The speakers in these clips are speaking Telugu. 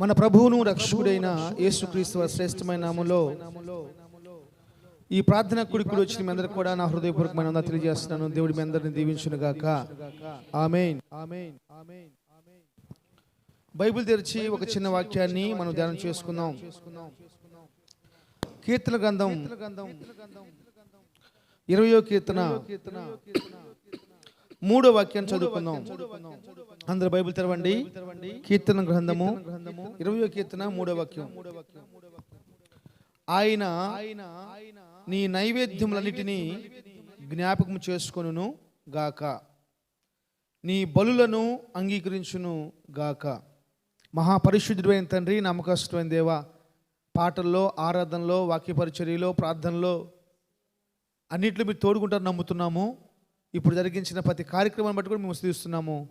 మన ప్రభువును రక్షకుడైన యేసుక్రీస్తు శ్రేష్టమైన నామములో ఈ ప్రార్థన కుడికుడు వచ్చిన మీ అందరికి కూడా నా హృదయపూర్వకమైన తెలియజేస్తున్నాను. దేవుడి మీ అందరిని దీవించును గాక ఆమేన్. బైబిల్ తెరిచి ఒక చిన్న వాక్యాన్ని మనం ధ్యానం చేసుకుందాం. కీర్తన గ్రంథం ఇరవయో కీర్తన. మూడో వాక్యాన్ని చదువుకుందాం. అందరు బైబిల్ తెరవండి. కీర్తన గ్రంథము ఇరవయో కీర్తన మూడో వాక్యం. ఆయన నీ నైవేద్యములన్నిటినీ జ్ఞాపకం చేసుకొనును గాక. నీ బలులను అంగీకరించును గాక. మహాపరిశుద్ధుడైన తండ్రి నమ్మకస్తుడైన దేవ పాటల్లో ఆరాధనలో వాక్యపరిచర్యలో ప్రార్థనలో అన్నిట్లో మీరు తోడుకుంటారు నమ్ముతున్నాము. ఇప్పుడు జరిగించిన ప్రతి కార్యక్రమాన్ని బట్టి కూడా మేము స్థిస్తున్నాము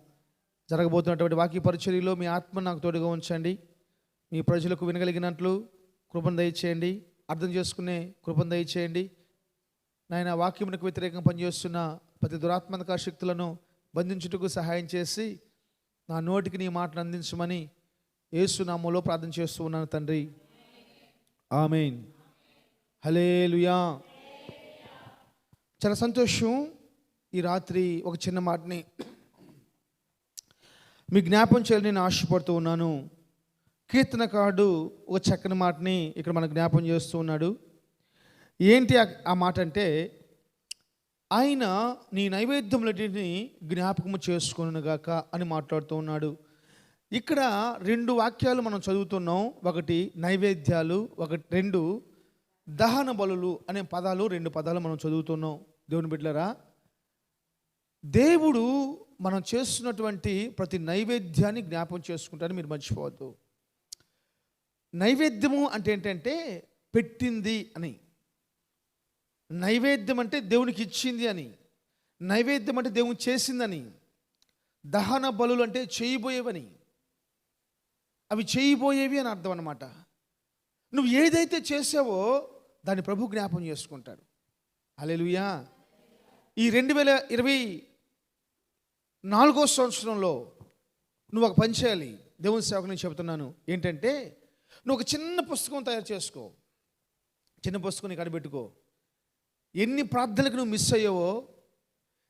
జరగబోతున్నటువంటి వాక్య పరిచర్యలో మీ ఆత్మ నాకు తోడుగా ఉంచండి. మీ ప్రజలకు వినగలిగినట్లు కృపను దయచేయండి. అర్థం చేసుకునే కృపను దయచేయండి. నాయన వాక్యమునకు వ్యతిరేకంగా పనిచేస్తున్న ప్రతి దురాత్మక శక్తులను బంధించుటకు సహాయం చేసి నా నోటికి నీ మాటను అందించమని ఏసునామలో ప్రార్థన చేస్తూ ఉన్నాను తండ్రి. ఆమెన్. హలేలుయా చాలా సంతోషం. ఈ రాత్రి ఒక చిన్న మాటని మీ జ్ఞాపం చేయాలని నేను ఆశపడుతూ ఉన్నాను. కీర్తనకారుడు ఒక చక్కని మాటని ఇక్కడ మనకు జ్ఞాపం చేస్తూ ఉన్నాడు. ఏంటి ఆ- మాట అంటే ఆయన నీ నైవేద్యములన్నింటినీ జ్ఞాపకము చేసుకునుగాక అని మాట్లాడుతూ ఉన్నాడు. ఇక్కడ రెండు వాక్యాలు మనం చదువుతున్నాం. ఒకటి నైవేద్యాలు ఒకటి రెండు దహన బలులు అనే పదాలు రెండు పదాలు మనం చదువుతున్నాం. దేవుని బిడ్డలరా దేవుడు మనం చేస్తున్నటువంటి ప్రతి నైవేద్యాన్ని జ్ఞాపం చేసుకుంటారని మీరు మర్చిపోవద్దు. నైవేద్యము అంటే ఏంటంటే పెట్టింది అని. నైవేద్యం అంటే దేవునికి ఇచ్చింది అని. నైవేద్యం అంటే దేవుని చేసిందని. దహన బలులు అంటే చేయబోయేవని. అవి చేయబోయేవి అని అర్థం అనమాట నువ్వు ఏదైతే చేసావో దాన్ని ప్రభు జ్ఞాపం చేసుకుంటాడు. అలెలుయా ఈ రెండు వేల ఇరవై నాలుగో సంవత్సరంలో నువ్వు ఒక పని చేయాలి. దేవుని సేవకు నేను చెబుతున్నాను. ఏంటంటే నువ్వు ఒక చిన్న పుస్తకం తయారు చేసుకో. చిన్న పుస్తకం నీకు అడబెట్టుకో ఎన్ని ప్రార్థనలకు నువ్వు మిస్ అయ్యావో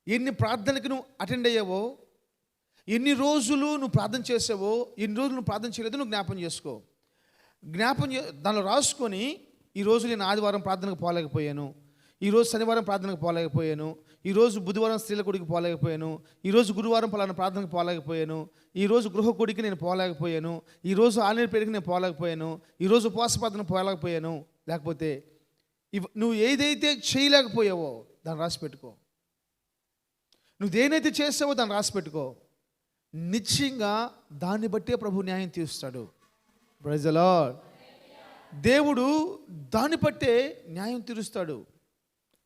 ఎన్ని ప్రార్థనలకు నువ్వు అటెండ్ అయ్యావో ఎన్ని రోజులు నువ్వు ప్రార్థన చేసావో ఎన్ని రోజులు నువ్వు ప్రార్థన చేయలేదో నువ్వు జ్ఞాపం చేసుకో. జ్ఞాపం దానిలో రాసుకొని ఈరోజు నేను ఆదివారం ప్రార్థనకు పోలేకపోయాను. ఈరోజు శనివారం ప్రార్థనకు పోలేకపోయాను. ఈరోజు బుధవారం స్త్రీల గుడికి పోలేకపోయాను. ఈరోజు గురువారం పలానా ప్రార్థనకు పోలేకపోయాను. ఈరోజు గృహ గుడికి నేను పోలేకపోయాను. ఈరోజు ఆలయ పేరుకి నేను పోలేకపోయాను. ఈరోజు ఉపవాస పోలేకపోయాను. లేకపోతే ఇవ్ నువ్వు ఏదైతే చేయలేకపోయావో దాన్ని రాసి పెట్టుకో. నువ్వు దేనైతే చేసావో దాన్ని రాసి పెట్టుకో. నిశ్చయంగా దాన్ని బట్టే ప్రభు న్యాయం తీరుస్తాడు. ప్రజలో దేవుడు దాన్ని బట్టే న్యాయం తీరుస్తాడు.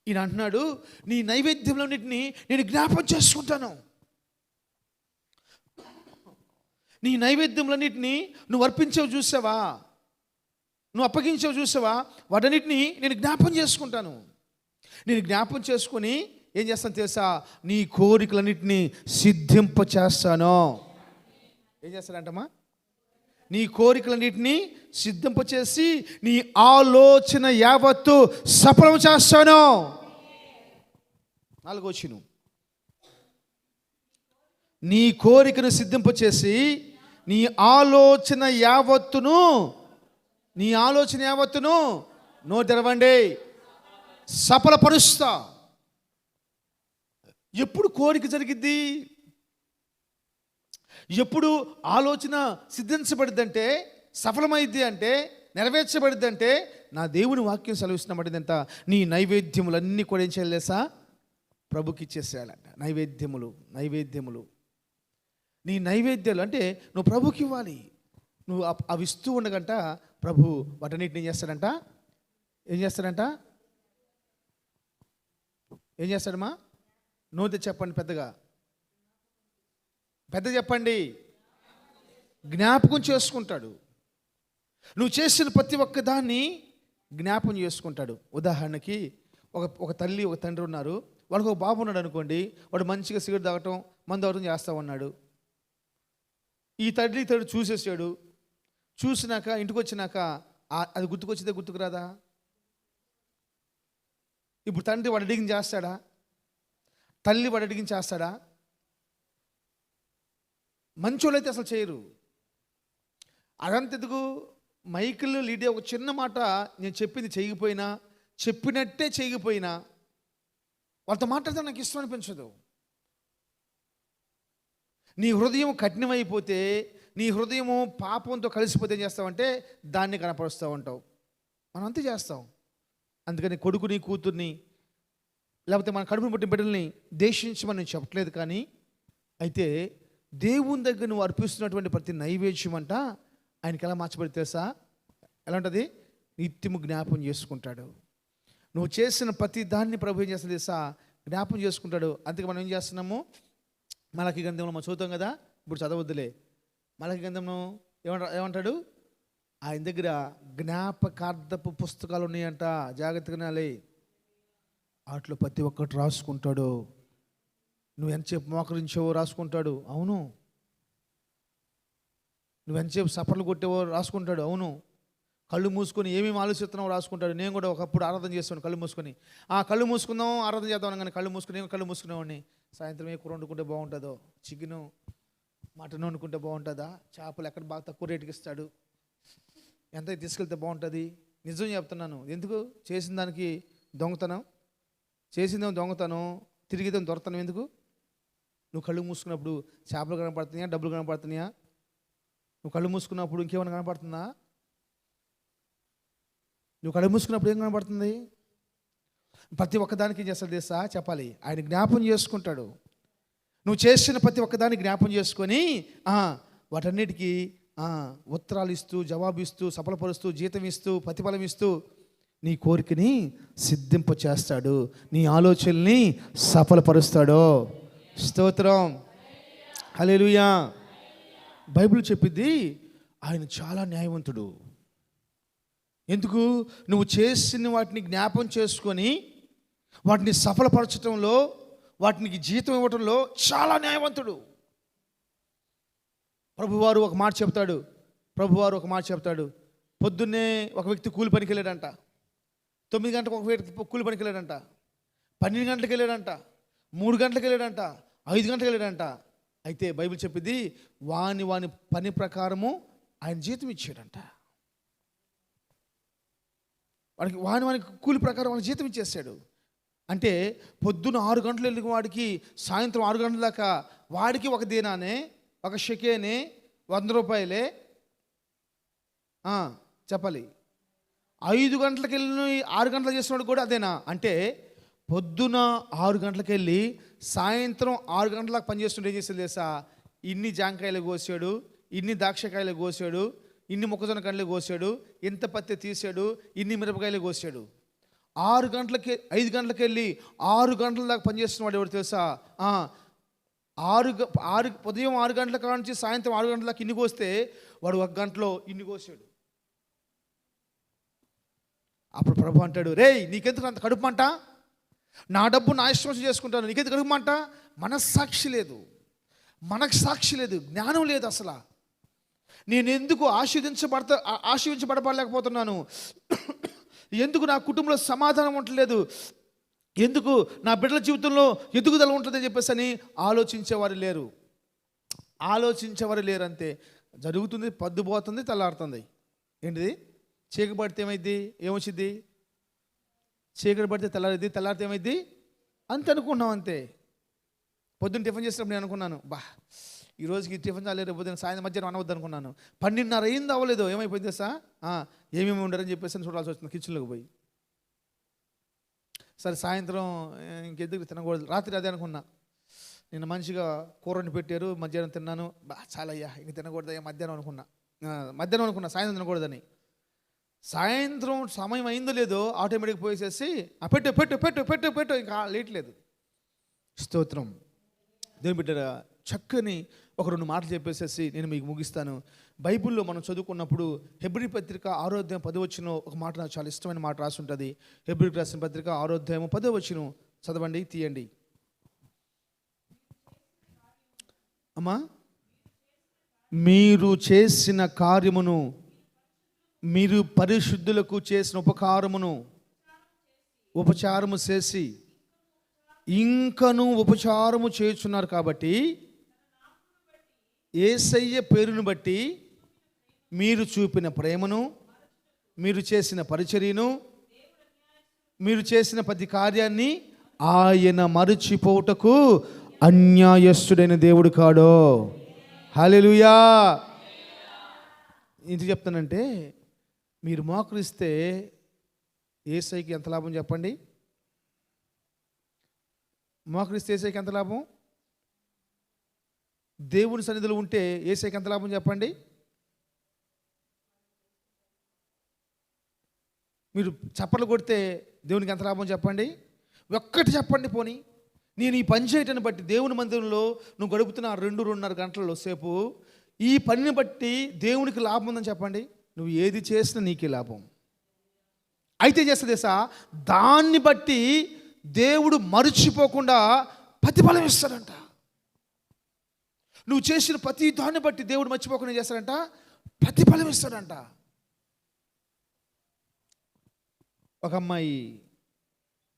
ఈయన అంటున్నాడు నీ నైవేద్యంలోన్నిటిని నేను జ్ఞాపం చేసుకుంటాను. నీ నైవేద్యంలన్నిటిని నువ్వు అర్పించవు చూసావా? నువ్వు అప్పగించవు చూసావా? వాటన్నిటిని నేను జ్ఞాపం చేసుకుంటాను. నేను జ్ఞాపం చేసుకొని ఏం చేస్తాను తెలుసా? నీ కోరికలన్నింటినీ సిద్ధింప చేస్తాను ఏం చేస్తాడంటమ్మా? నీ కోరికలన్నిటిని సిద్ధింపచేసి నీ ఆలోచన యావత్తు సఫలం చేస్తాను. నాలుగోచిను నీ కోరికను సిద్ధింపచేసి నీ ఆలోచన యావత్తును నీ ఆలోచన యావత్తును నో తెరవండి. సఫలపరుస్తా. ఎప్పుడు కోరిక జరిగిద్ది? ఎప్పుడు ఆలోచన సిద్ధించబడిద్దంటే సఫలమైద్ది అంటే నెరవేర్చబడిద్దంటే నా దేవుని వాక్యం సెలవిస్తున్నబడింది ఎంత నీ నైవేద్యములన్నీ కూడా ఏం చేయలేసా ప్రభుకి ఇచ్చేసేయాలంట నైవేద్యములు నైవేద్యములు. నీ నైవేద్యాలు అంటే నువ్వు ప్రభుకి ఇవ్వాలి నువ్వు అవి ఇస్తూ ఉండగంట ప్రభు వాటన్నిటిని ఏం చేస్తాడంట? ఏం చేస్తాడంట? ఏం చేస్తాడమ్మా? నోతి చెప్పండి పెద్దగా. పెద్ద చెప్పండి. జ్ఞాపకం చేసుకుంటాడు. నువ్వు చేసిన ప్రతి ఒక్క దాన్ని జ్ఞాపకం చేసుకుంటాడు. ఉదాహరణకి ఒక ఒక తల్లి ఒక తండ్రి ఉన్నారు. వాళ్ళకి ఒక బాబు ఉన్నాడు అనుకోండి. వాడు మంచిగా సిగరెట్ తాగటం మందు తాగటం చేస్తా ఉన్నాడు. ఈ తండ్రి తండ్రి చూసేసాడు. చూసినాక ఇంటికి వచ్చినాక అది గుర్తుకొచ్చిందే గుర్తుకురాదా? ఇప్పుడు తండ్రి వాడు అడిగిన చేస్తాడా? తల్లి వాడు అడిగిన చేస్తాడా? మంచోళ్ళైతే అసలు చేయరు. అదంతెందుకు మైకిల్ లీడియా ఒక చిన్న మాట నేను చెప్పింది చేయకపోయినా చెప్పినట్టే చేయకపోయినా వాళ్ళతో మాట్లాడితే నాకు ఇష్టం అనిపించదు. నీ హృదయం కఠినమైపోతే నీ హృదయము పాపంతో కలిసిపోతే ఏం చేస్తావంటే దాన్ని కనపరుస్తూ ఉంటావు. మనం అంతే చేస్తాం. అందుకని కొడుకుని కూతుర్ని లేకపోతే మన కడుపుని పుట్టిన బిడ్డల్ని దేశించమని నేను చెప్పట్లేదు కానీ అయితే దేవుని దగ్గర నువ్వు అర్పిస్తున్నటువంటి ప్రతి నైవేద్యం అంట ఆయనకి ఎలా మార్చబడి తెలుసా? ఎలా ఉంటుంది? నిత్యము జ్ఞాపం చేసుకుంటాడు. నువ్వు చేసిన ప్రతి దాన్ని ప్రభు ఏం చేస్తుంది తెలుసా? జ్ఞాపం చేసుకుంటాడు. అందుకే మనం ఏం చేస్తున్నాము? మలకి గంధంలో మనం చదువుతాం కదా? ఇప్పుడు చదవద్దులే. మలకి గంధంలో ఏమంటా ఏమంటాడు? ఆయన దగ్గర జ్ఞాపకార్థపు పుస్తకాలు ఉన్నాయంట. జాగ్రత్తగా నాలే వాటిలో ప్రతి ఒక్కటి రాసుకుంటాడు. నువ్వు ఎంతసేపు మోకరించావో రాసుకుంటాడు. అవును. నువ్వు ఎంతసేపు సఫర్లు కొట్టేవో రాసుకుంటాడు. అవును. కళ్ళు మూసుకొని ఏమేమి ఆలోచిస్తున్నావు రాసుకుంటాడు. నేను కూడా ఒకప్పుడు ఆరాధన చేస్తాను కళ్ళు మూసుకొని. ఆ కళ్ళు మూసుకుందాం ఆరాధన చేద్దాం కానీ కళ్ళు మూసుకుని నేను కళ్ళు మూసుకునేవాడిని. సాయంత్రం ఏ కూర వండుకుంటే బాగుంటుందో? చికెను మటన్ వండుకుంటే బాగుంటుందా? చేపలు ఎక్కడ బాగా తక్కువ రేటుకి ఇస్తాడు. ఎంత తీసుకెళ్తే బాగుంటుంది? నిజం చెప్తున్నాను. ఎందుకు? చేసిన దానికి దొంగతనం? చేసిందేమో దొంగతనం తిరిగిదేమో దొరతనం ఎందుకు? నువ్వు కళ్ళు మూసుకున్నప్పుడు చేపలు కనపడుతున్నాయా? డబ్బులు కనపడుతున్నాయా? నువ్వు కళ్ళు మూసుకున్నప్పుడు ఇంకేమైనా కనపడుతుందా? నువ్వు కళ్ళు మూసుకున్నప్పుడు ఏం కనపడుతుంది? ప్రతి ఒక్కదానికి ఏం చేస్తాడు తెలుసా? చెప్పాలి. ఆయన జ్ఞాపం చేసుకుంటాడు. నువ్వు చేసిన ప్రతి ఒక్కదాన్ని జ్ఞాపం చేసుకొని వాటన్నిటికీ ఉత్తరాలు ఇస్తూ జవాబు ఇస్తూ సఫలపరుస్తూ జీతం ఇస్తూ ప్రతిఫలం ఇస్తూ నీ కోరికని సిద్ధింప చేస్తాడు నీ ఆలోచనల్ని సఫలపరుస్తాడు. స్తోత్రం. హలేలుయా బైబిల్ చెప్పిద్ది ఆయన చాలా న్యాయవంతుడు. ఎందుకు? నువ్వు చేసిన వాటిని జ్ఞాపం చేసుకొని వాటిని సఫలపరచడంలో వాటికి జీతం ఇవ్వటంలో చాలా న్యాయవంతుడు. ప్రభువారు ఒక మాట చెప్తాడు. ప్రభువారు ఒక మాట చెప్తాడు. పొద్దున్నే ఒక వ్యక్తి కూలి పనికి వెళ్ళాడంట. తొమ్మిది గంటలకు ఒక వ్యక్తి కూలి పనికి వెళ్ళాడంట. పన్నెండు గంటలకు వెళ్ళాడంట. మూడు గంటలకు వెళ్ళాడంట ఐదు గంటలకు వెళ్ళాడంట. అయితే బైబిల్ చెప్పింది వాని వాని పని ప్రకారము ఆయన జీతం ఇచ్చాడంట. వాడికి వాని వానికి కూలి ప్రకారం వానికి జీతం ఇచ్చేసాడు అంటే పొద్దున్న ఆరు గంటలు వెళ్ళిన వాడికి సాయంత్రం ఆరు గంటల దాకా వాడికి ఒక దీనానే ఒక షకేనే వంద రూపాయలే. చెప్పాలి. ఐదు గంటలకు వెళ్ళిన ఆరు చేసిన చేసినవాడు కూడా అదేనా? అంటే పొద్దున ఆరు గంటలకు వెళ్ళి సాయంత్రం ఆరు గంటలకు పనిచేస్తుంటే ఏం చేసేది తెలుసా? ఇన్ని జాంకాయలు కోసాడు ఇన్ని ద్రాక్షకాయలు కోసాడు ఇన్ని మొక్కజొన్న కండ్లు కోసాడు ఇంత పత్తి తీసాడు ఇన్ని మిరపకాయలు కోసాడు. ఆరు గంటలకి ఐదు గంటలకు వెళ్ళి ఆరు గంటల దాకా పనిచేస్తున్నవాడు ఎవరు తెలుసా? ఆరు ఆరు ఉదయం ఆరు గంటల కాడ నుంచి సాయంత్రం ఆరు గంటలకు ఇన్ని కోస్తే వాడు ఒక గంటలో ఇన్ని కోసాడు. అప్పుడు ప్రభు అంటాడు రేయ్ నీకెందుకు అంత కడుపు మంట? నా డబ్బు నా ఇష్టం చేసుకుంటాను. నీకైతే కడుపు మనస్సాక్షి లేదు. మనకు సాక్షి లేదు. జ్ఞానం లేదు అసలు. నేను ఎందుకు ఆశీర్దించబడతా ఆశీర్వించబడపడలేకపోతున్నాను ఎందుకు నా కుటుంబంలో సమాధానం ఉండలేదు ఎందుకు నా బిడ్డల జీవితంలో ఎదుగుదల ఉంటుందని చెప్పేసి అని ఆలోచించేవారు లేరు. ఆలోచించేవారు లేరు అంతే జరుగుతుంది పద్దుపోతుంది తెల్లారుతుంది ఏంటిది? చీకటి ఏమైంది ఏమొచ్చింది చీకటి పడితే తెల్లారిద్ది తెల్లారితే ఏమైంది అంత అనుకున్నాం అంతే. పొద్దున్న టిఫిన్ చేసినప్పుడు నేను అనుకున్నాను బా ఈ రోజుకి టిఫిన్ చాలేదు రేపు పొద్దున్న సాయంత్రం మధ్యాహ్నం అనవద్దు అనుకున్నాను పన్నెండున్నర అయింది అవ్వలేదు ఏమైపోయింది సా ఏమేమి ఉండరని చెప్పేసి అని చూడాల్సి వచ్చింది కిచెన్లోకి పోయి. సరే సాయంత్రం ఇంకెందుకు తినకూడదు. రాత్రి అదే అనుకున్నా. నేను మంచిగా కూరని పెట్టారు మధ్యాహ్నం తిన్నాను. బా చాలయ్యా ఇంక తినకూడదు మధ్యాహ్నం అనుకున్నా. మధ్యాహ్నం అనుకున్నా సాయంత్రం తినకూడదని. సాయంత్రం సమయం అయిందో లేదో ఆటోమేటిక్ పోసేసి "ఆ, పెట్టు పెట్టు పెట్టు పెట్టు పెట్టు. ఇంకా లేట్లేదు స్తోత్రం. దేవుని బిడ్డ చక్కని ఒక రెండు మాటలు చెప్పేసేసి నేను మీకు ముగిస్తాను. బైబిల్లో మనం చదువుకున్నప్పుడు హెబ్రి పత్రిక ఆరోధ్యం పదవచ్చిన ఒక మాట నాకు చాలా ఇష్టమైన మాట రాసి ఉంటుంది హెబ్రికి రాసిన పత్రిక ఆరోధ్యాయము పదవచ్చును చదవండి తీయండి. అమ్మా మీరు చేసిన కార్యమును మీరు పరిశుద్ధులకు చేసిన ఉపకారమును ఉపచారము చేసి ఇంకను ఉపచారము చేస్తున్నారు కాబట్టి ఏసయ్య పేరును బట్టి మీరు చూపిన ప్రేమను మీరు చేసిన పరిచర్యను మీరు చేసిన ప్రతి కార్యాన్ని ఆయన మరచిపోవుటకు అన్యాయస్తుడైన దేవుడు కాడో. హలెలుయా ఇది చెప్తానంటే మీరు మోకరిస్తే ఏసైకి ఎంత లాభం చెప్పండి? మోకరిస్తే ఏసైకి ఎంత లాభం? దేవుని సన్నిధిలో ఉంటే ఏసైకి ఎంత లాభం చెప్పండి? మీరు చప్పట్లు కొడితే దేవునికి ఎంత లాభం చెప్పండి? ఒక్కటి చెప్పండి పోని. నేను ఈ పని చేయటాన్ని బట్టి దేవుని మందిరంలో నువ్వు గడుపుతున్న రెండు రెండున్నర గంటలలో సేపు ఈ పనిని బట్టి దేవునికి లాభం ఉందని చెప్పండి. నువ్వు ఏది చేసినా నీకే లాభం. అయితే చేస్తుంది సా దాన్ని బట్టి దేవుడు మర్చిపోకుండా ప్రతిఫలం ఇస్తాడంట. నువ్వు చేసిన ప్రతి దాన్ని బట్టి దేవుడు మర్చిపోకుండా చేస్తాడంట? ప్రతిఫలం ఇస్తాడంట. ఒక అమ్మాయి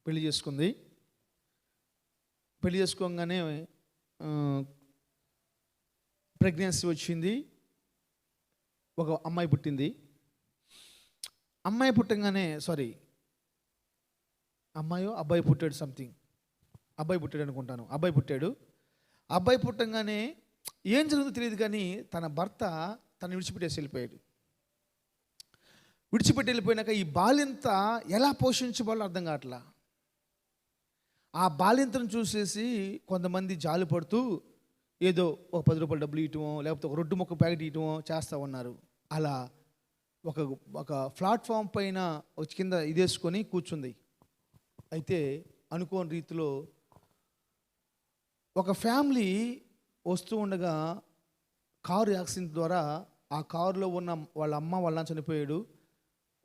పెళ్ళి చేసుకుంది. పెళ్ళి చేసుకోగానే ప్రెగ్నెన్సీ వచ్చింది. ఒక అమ్మాయి పుట్టింది. అమ్మాయి పుట్టంగానే సారీ అమ్మాయో అబ్బాయి పుట్టాడు సంథింగ్ అబ్బాయి పుట్టాడు అనుకుంటాను. అబ్బాయి పుట్టాడు. అబ్బాయి పుట్టంగానే ఏం జరుగుతుందో తెలియదు కానీ తన భర్త తను విడిచిపెట్టేసి వెళ్ళిపోయాడు. విడిచిపెట్టి వెళ్ళిపోయినాక ఈ బాలింత ఎలా పోషించబడాలో అర్థం కావట్లా? ఆ బాలింతను చూసేసి కొంతమంది జాలి పడుతూ ఏదో ఒక పది రూపాయలు డబ్బులు ఇవ్వటమో లేకపోతే ఒక రొడ్డు మొక్క ప్యాకెట్ ఇవ్వటమో చేస్తూ ఉన్నారు. అలా ఒక ఒక ప్లాట్ఫామ్ పైన వచ్చి కింద ఇదేసుకొని కూర్చుంది. అయితే అనుకోని రీతిలో ఒక ఫ్యామిలీ వస్తూ ఉండగా కారు యాక్సిడెంట్ ద్వారా ఆ కారులో ఉన్న వాళ్ళ అమ్మ వాళ్ళ చనిపోయాడు.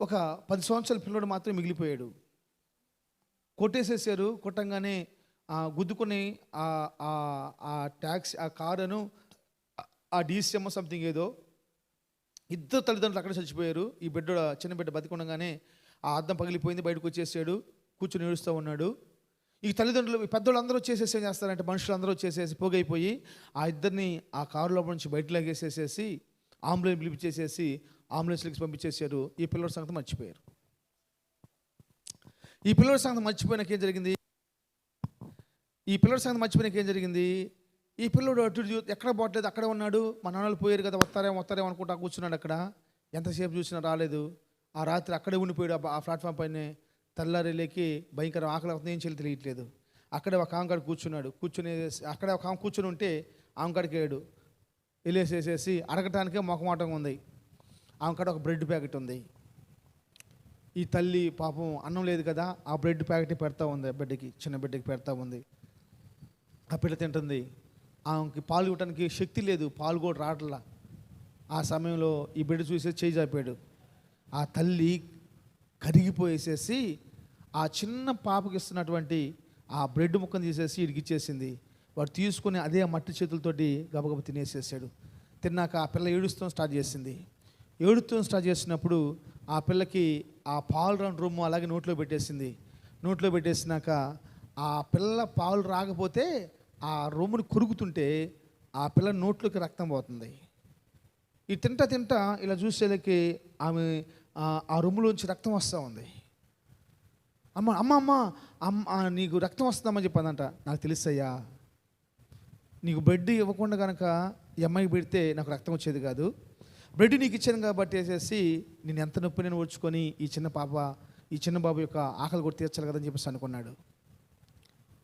ఒక పది సంవత్సరాల పిల్లడు మాత్రం మిగిలిపోయాడు. కొట్టేసేసారు. కొట్టంగానే గుద్దుకొని ఆ ఆ- ట్యాక్సీ ఆ కారును ఆ డీసీఎం సంథింగ్ ఏదో ఇద్దరు తల్లిదండ్రులు అక్కడ చచ్చిపోయారు. ఈ బిడ్డ చిన్న బిడ్డ బతికుండగానే ఆ అద్దం పగిలిపోయింది బయటకు వచ్చేసాడు కూర్చొని ఏడుస్తూ ఉన్నాడు. ఈ తల్లిదండ్రులు పెద్దోళ్ళు అందరూ వచ్చేసేసి ఏం చేస్తారంటే మనుషులు అందరూ వచ్చేసేసి పోగైపోయి ఆ ఇద్దరిని ఆ కారులో నుంచి బయట లాగేసేసేసి ఆంబులెన్స్ పిలిపించేసేసి అంబులెన్స్కి పంపించేసారు. ఈ పిల్లల సంగతి మర్చిపోయారు. ఈ పిల్లల సంగతి మర్చిపోయినాక ఏం జరిగింది? ఈ పిల్లల సంగతి మర్చిపోయినాక ఏం జరిగింది? ఈ పిల్లడు అటు చూ- ఎక్కడ పోవట్లేదు అక్కడే ఉన్నాడు మా నాన్నలు పోయారు కదా వస్తారేమో వస్తారేమో అనుకుంటా కూర్చున్నాడు అక్కడ. ఎంతసేపు చూసినా రాలేదు. ఆ రాత్రి అక్కడే ఉండిపోయాడు ఆ ప్లాట్ఫామ్ పైనే. తెల్లారిలేకి భయంకర ఆకలి అవుతుంది ఏం చేయాలి తెలియట్లేదు. అక్కడే ఒక ఆమెకాడ కూర్చున్నాడు. కూర్చుని అక్కడే ఒక ఆమె కూర్చుని ఉంటే ఆమె కాడికి వెళ్ళాడు వెళ్ళేసేసేసి అడగటానికే మొఖమాటంగా ఉంది. ఆమె కాడ ఒక బ్రెడ్ ప్యాకెట్ ఉంది. ఈ తల్లి పాపం అన్నం లేదు కదా ఆ బ్రెడ్ ప్యాకెట్ పెడతా ఉంది ఆ బిడ్డకి చిన్న బిడ్డకి పెడతా ఉంది. ఆ పిల్ల తింటుంది. ఆమెకి పాలు శక్తి లేదు పాలు కూడా రావట్లా. ఆ సమయంలో ఈ బిడ్డ చూసి చేయి చాపాడు ఆ తల్లి కరిగిపోయేసేసి ఆ చిన్న పాపకి ఇస్తున్నటువంటి ఆ బ్రెడ్ ముక్కను తీసేసి ఇడిగిచ్చేసింది వాడు తీసుకుని అదే మట్టి చేతులతోటి గబగబ తినేసేసాడు. తిన్నాక ఆ పిల్ల ఏడుస్తూ స్టార్ట్ చేసింది. ఏడుస్తూ స్టార్ట్ చేసినప్పుడు ఆ పిల్లకి ఆ పాలు రాని రొమ్ము అలాగే నోట్లో పెట్టేసింది. నోట్లో పెట్టేసినాక ఆ పిల్ల పాలు రాకపోతే ఆ రొమ్ముని కొరుకుతుంటే ఆ పిల్ల నోట్లోకి రక్తం పోతుంది. ఈ తింటా తింటా ఇలా చూసేలకి ఆమె ఆ- రొమ్ములోంచి రక్తం వస్తూ ఉంది. అమ్మ అమ్మ అమ్మ అమ్మ నీకు రక్తం వస్తుందమ్మని చెప్పదంట. నాకు తెలుసయ్యా నీకు బ్రెడ్ ఇవ్వకుండా కనుక ఈ అమ్మాయికి పెడితే నాకు రక్తం వచ్చేది కాదు. బ్రెడ్ నీకు ఇచ్చాను కాబట్టి వేసేసి నేను ఎంత నొప్పి నేను ఓడ్చుకొని ఈ చిన్న పాప ఈ చిన్న బాబు యొక్క ఆకలి కూడా తీర్చాలి కదని చెప్పేసి అనుకున్నాడు.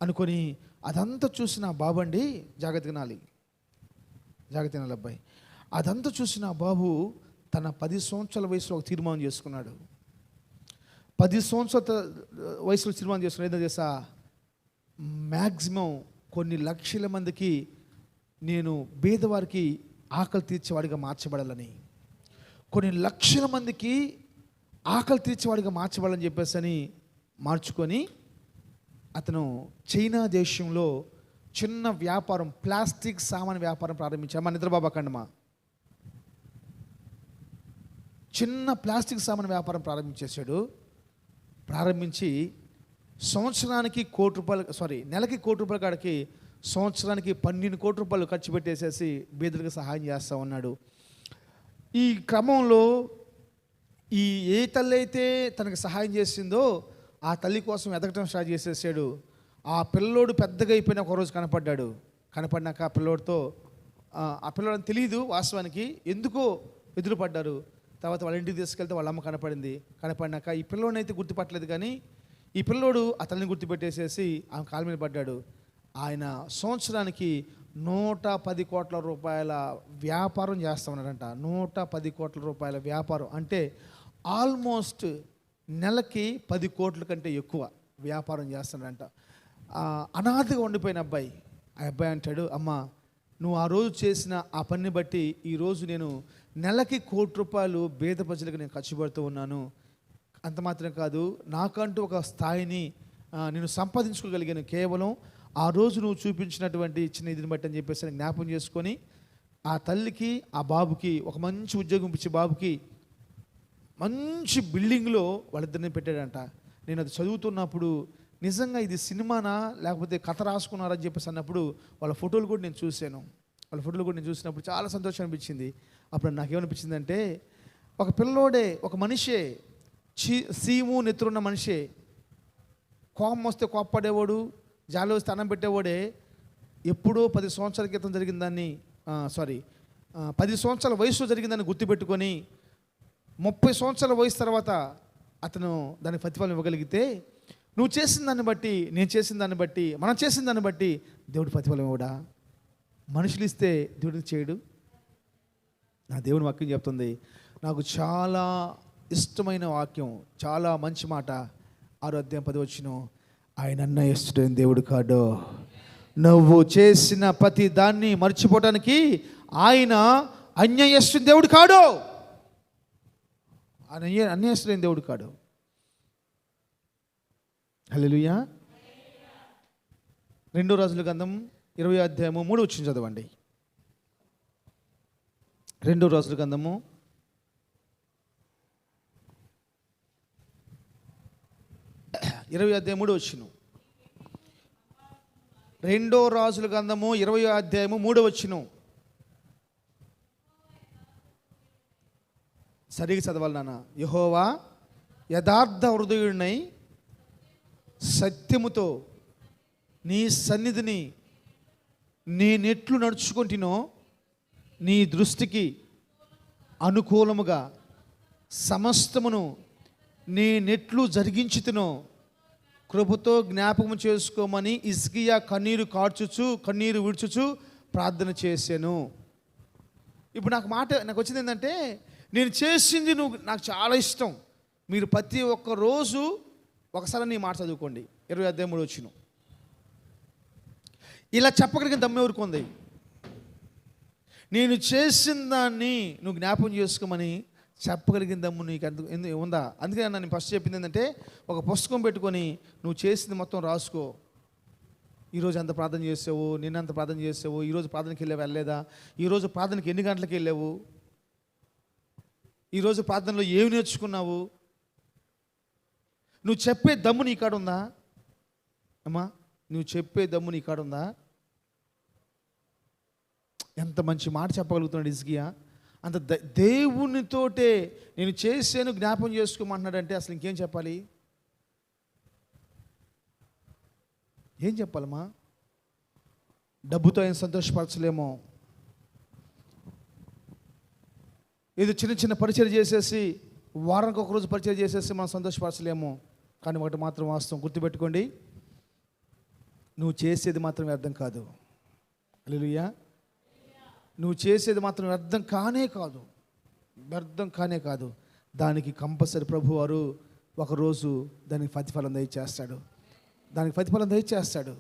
అనుకొని అదంతా చూసిన బాబు అండి జాగ్రత్త తినాలి. జాగ్రత్త తినాలి అబ్బాయి. అదంతా చూసిన బాబు తన పది సంవత్సరాల వయసులో ఒక తీర్మానం చేసుకున్నాడు. పది సంవత్సరాల వయసులో తీర్మానం చేసుకున్నాడు. ఏదో చేసా మ్యాక్సిమం కొన్ని లక్షల మందికి నేను పేదవారికి ఆకలి తీర్చేవాడిగా మార్చబడాలని. కొన్ని లక్షల మందికి ఆకలి తీర్చేవాడిగా మార్చబడాలని చెప్పేసి అని మార్చుకొని అతను చైనా దేశంలో చిన్న వ్యాపారం ప్లాస్టిక్ సామాన్ వ్యాపారం ప్రారంభించాడు మా నిద్రబాబా కండమా చిన్న ప్లాస్టిక్ సామాన్ వ్యాపారం ప్రారంభించేశాడు. ప్రారంభించి సంవత్సరానికి కోటి రూపాయలు సారీ నెలకి కోటి రూపాయల కాడికి సంవత్సరానికి పన్నెండు కోటి రూపాయలు ఖర్చు పెట్టేసేసి బీదలకు సహాయం చేస్తూ ఉన్నాడు. ఈ క్రమంలో ఈ ఏ తల్లైతే తనకు సహాయం చేసిందో ఆ తల్లి కోసం ఎదగటం స్టార్ట్ చేసేసాడు. ఆ పిల్లోడు పెద్దగా అయిపోయిన ఒకరోజు కనపడ్డాడు. కనపడినాక ఆ పిల్లోడితో ఆ, పిల్లోడని పిల్లోడు తెలియదు వాస్తవానికి ఎందుకో ఎదురుపడ్డారు తర్వాత వాళ్ళ ఇంటికి తీసుకెళ్తే వాళ్ళ అమ్మ కనపడింది. కనపడినాక ఈ పిల్లోడిని అయితే గుర్తుపట్టలేదు కానీ ఈ పిల్లోడు ఆ తల్లిని గుర్తుపెట్టేసేసి ఆమె కాలు మీద పడ్డాడు. ఆయన సంవత్సరానికి నూట పది కోట్ల రూపాయల వ్యాపారం చేస్తా ఉన్నాడంట. నూట పది కోట్ల రూపాయల వ్యాపారం. అంటే ఆల్మోస్ట్ నెలకి పది కోట్ల కంటే ఎక్కువ వ్యాపారం చేస్తున్నాడంట. అనాథగా ఉండిపోయిన అబ్బాయి. ఆ అబ్బాయి అంటాడు అమ్మా నువ్వు ఆ రోజు చేసిన ఆ పనిని బట్టి ఈరోజు నేను నెలకి కోటి రూపాయలు పేద ప్రజలకు నేను ఖర్చు పెడుతూ ఉన్నాను. అంత మాత్రం కాదు నాకంటూ ఒక స్థాయిని నేను సంపాదించుకోగలిగాను. కేవలం ఆ రోజు నువ్వు చూపించినటువంటి చిన్న ఇదిని బట్టి అని చెప్పేసి నేను జ్ఞాపం చేసుకొని ఆ తల్లికి ఆ బాబుకి ఒక మంచి ఉద్యోగం ఇచ్చే బాబుకి మంచి బిల్డింగ్లో వాళ్ళిద్దరిని పెట్టాడంట. నేను అది చదువుతున్నప్పుడు నిజంగా ఇది సినిమానా? లేకపోతే కథ రాసుకున్నారని చెప్పేసి అన్నప్పుడు వాళ్ళ ఫోటోలు కూడా నేను చూశాను. వాళ్ళ ఫోటోలు కూడా నేను చూసినప్పుడు చాలా సంతోషం అనిపించింది. అప్పుడు నాకేమనిపించింది అంటే ఒక పిల్లోడే ఒక మనిషే చీ సీము నెత్తురున్న మనిషే కోపం వస్తే కోప్పడేవాడు జాలి వస్తే అన్నం పెట్టేవాడే ఎప్పుడో పది సంవత్సరాల క్రితం జరిగిన దాన్ని సారీ పది సంవత్సరాల వయసులో జరిగిందని గుర్తుపెట్టుకొని ముప్పై సంవత్సరాల వయసు తర్వాత అతను దాని ప్రతిఫలం ఇవ్వగలిగితే నువ్వు చేసిన దాన్ని బట్టి నేను చేసిన దాన్ని బట్టి మనం చేసిన దాన్ని బట్టి దేవుడు ప్రతిఫలం ఇవ్వడా? మనుషులు ఇస్తే దేవుడికి చేయడు? నా దేవుని వాక్యం చెప్తుంది నాకు చాలా ఇష్టమైన వాక్యం చాలా మంచి మాట ఆరోగ్యం పది వచ్చిన ఆయన అన్న ఇష్టం దేవుడు కాడు. నువ్వు చేసిన ప్రతి దాన్ని మర్చిపోవటానికి ఆయన అన్యాయస్తున్న దేవుడు కాడు. ఆయన అన్యాశ్రయం దేవుడు కాడు. హలోయా రెండో రోజుల గంధం ఇరవై అధ్యాయము మూడు వచ్చిన చదవండి. రెండో రోజుల గంధము ఇరవై అధ్యాయం మూడు వచ్చిన. రెండో రాజుల గంధము ఇరవై అధ్యాయము మూడు వచ్చిన. సరిగా చదవాలి నాన్న. యహోవా యథార్థ హృదయుడినై సత్యముతో నీ సన్నిధిని నేనెట్లు నడుచుకుంటునో నీ దృష్టికి అనుకూలముగా సమస్తమును నేనెట్లు జరిగించుతునో కృపతో జ్ఞాపకం చేసుకోమని ఇస్కియా కన్నీరు కార్చుచు కన్నీరు విడుచుచు ప్రార్థన చేశాను. ఇప్పుడు నాకు మాట నాకు వచ్చింది ఏంటంటే నేను చేసింది నువ్వు నాకు చాలా ఇష్టం. మీరు ప్రతి ఒక్క రోజు ఒకసారి నీ మాట చదువుకోండి. ఇరవై అధ్యాయం మూడు వచ్చిన ఇలా చెప్పగలిగిన దమ్మె ఊరుకుంది. నేను చేసిన దాన్ని నువ్వు జ్ఞాపకం చేసుకోమని చెప్పగలిగిన దమ్ము నీకు అంత ఉందా? అందుకే నేను ఫస్ట్ చెప్పింది ఏంటంటే ఒక పుస్తకం పెట్టుకొని నువ్వు చేసింది మొత్తం రాసుకో. ఈరోజు ఎంత ప్రార్థన చేసావు నిన్నంత ప్రార్థన చేసావు ఈరోజు ప్రార్థనకి వెళ్ళే వెళ్ళలేదా ఈరోజు ప్రార్థనకి ఎన్ని గంటలకు వెళ్ళావు? ఈరోజు ప్రార్థనలో ఏమి నేర్చుకున్నావు? నువ్వు చెప్పే దమ్ము నీ కాడుందా అమ్మా నువ్వు చెప్పే దమ్ము నీ కాడుందా ఎంత మంచి మాట చెప్పగలుగుతున్నాడు ఇస్కియా అంత ద- దేవునితోటే నేను చేసేను జ్ఞాపం చేసుకోమంటున్నాడంటే అసలు ఇంకేం చెప్పాలి? ఏం చెప్పాలమ్మా? డబ్బుతో ఆయన సంతోషపరచలేమో. ఏదో చిన్న చిన్న పరిచయం చేసేసి వారానికి ఒక రోజు పరిచయం చేసేసి మనం సంతోషపరచలేము. కానీ ఒకటి మాత్రం వాస్తవం గుర్తుపెట్టుకోండి. నువ్వు చేసేది మాత్రం వ్యర్థం కాదు. అల్లెలుయ్యా నువ్వు చేసేది మాత్రం వ్యర్థం కానే కాదు. వ్యర్థం కానే కాదు. దానికి కంపల్సరీ ప్రభువారు ఒకరోజు దానికి ప్రతిఫలం దయచేస్తాడు. దానికి ప్రతిఫలం దయచేస్తాడు.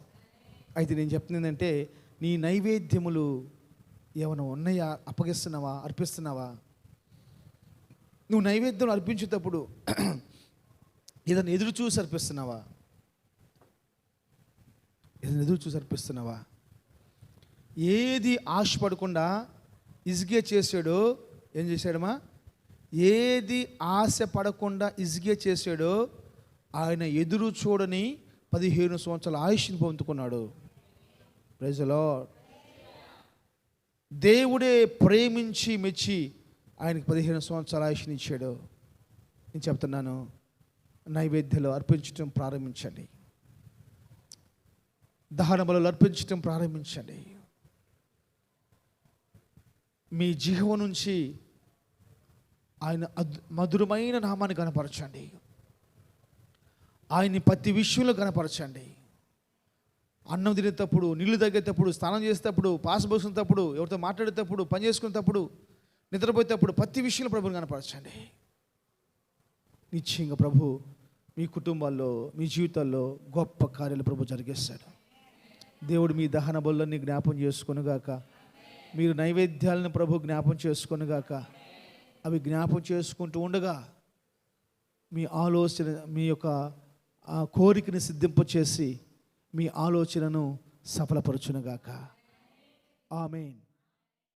అయితే నేను చెప్తుంది ఏంటంటే నీ నైవేద్యములు ఏమైనా ఉన్నాయా? అప్పగిస్తున్నావా? అర్పిస్తున్నావా? నువ్వు నైవేద్యం అర్పించేటప్పుడు ఏదైనా ఎదురు చూసి అర్పిస్తున్నావా? ఏదైనా ఎదురు చూసి అర్పిస్తున్నావా? ఏది ఆశపడకుండా ఇసుగే చేసాడో ఏం చేశాడమ్మా? ఏది ఆశ పడకుండా ఇసిగే చేసాడో ఆయన ఎదురు చూడని పదిహేను సంవత్సరాల ఆయుష్ని పొందుకున్నాడు. ప్రజలో దేవుడే ప్రేమించి మెచ్చి ఆయనకు పదిహేను సంవత్సరాల ఆయుష్ని ఇచ్చాడు. నేను చెప్తున్నాను నైవేద్యాలు అర్పించటం ప్రారంభించండి. దహన బలు అర్పించటం ప్రారంభించండి. మీ జిహ్వ నుంచి ఆయన మధురమైన నామాన్ని కనపరచండి ఆయన్ని ప్రతి విషయంలో కనపరచండి అన్నం తినేటప్పుడు నీళ్ళు తగ్గేటప్పుడు స్నానం చేసేటప్పుడు పాస్ పోసుకునేటప్పుడు ఎవరితో మాట్లాడేటప్పుడు పని చేసుకునేటప్పుడు నిద్రపోయేటప్పుడు ప్రతి విషయంలో ప్రభుని కనపరచండి. నిశ్చయంగా ప్రభు మీ కుటుంబాల్లో మీ జీవితాల్లో గొప్ప కార్యాలు ప్రభు జరిగేస్తాడు. దేవుడు మీ దహన బొల్లని జ్ఞాపం చేసుకునుగాక మీరు నైవేద్యాలను ప్రభు జ్ఞాపం చేసుకునుగాక అవి జ్ఞాపం చేసుకుంటూ ఉండగా మీ ఆలోచన మీ యొక్క ఆ కోరికని సిద్ధింపచేసి మీ ఆలోచనను సఫలపరచునుగాక. ఆమెన్.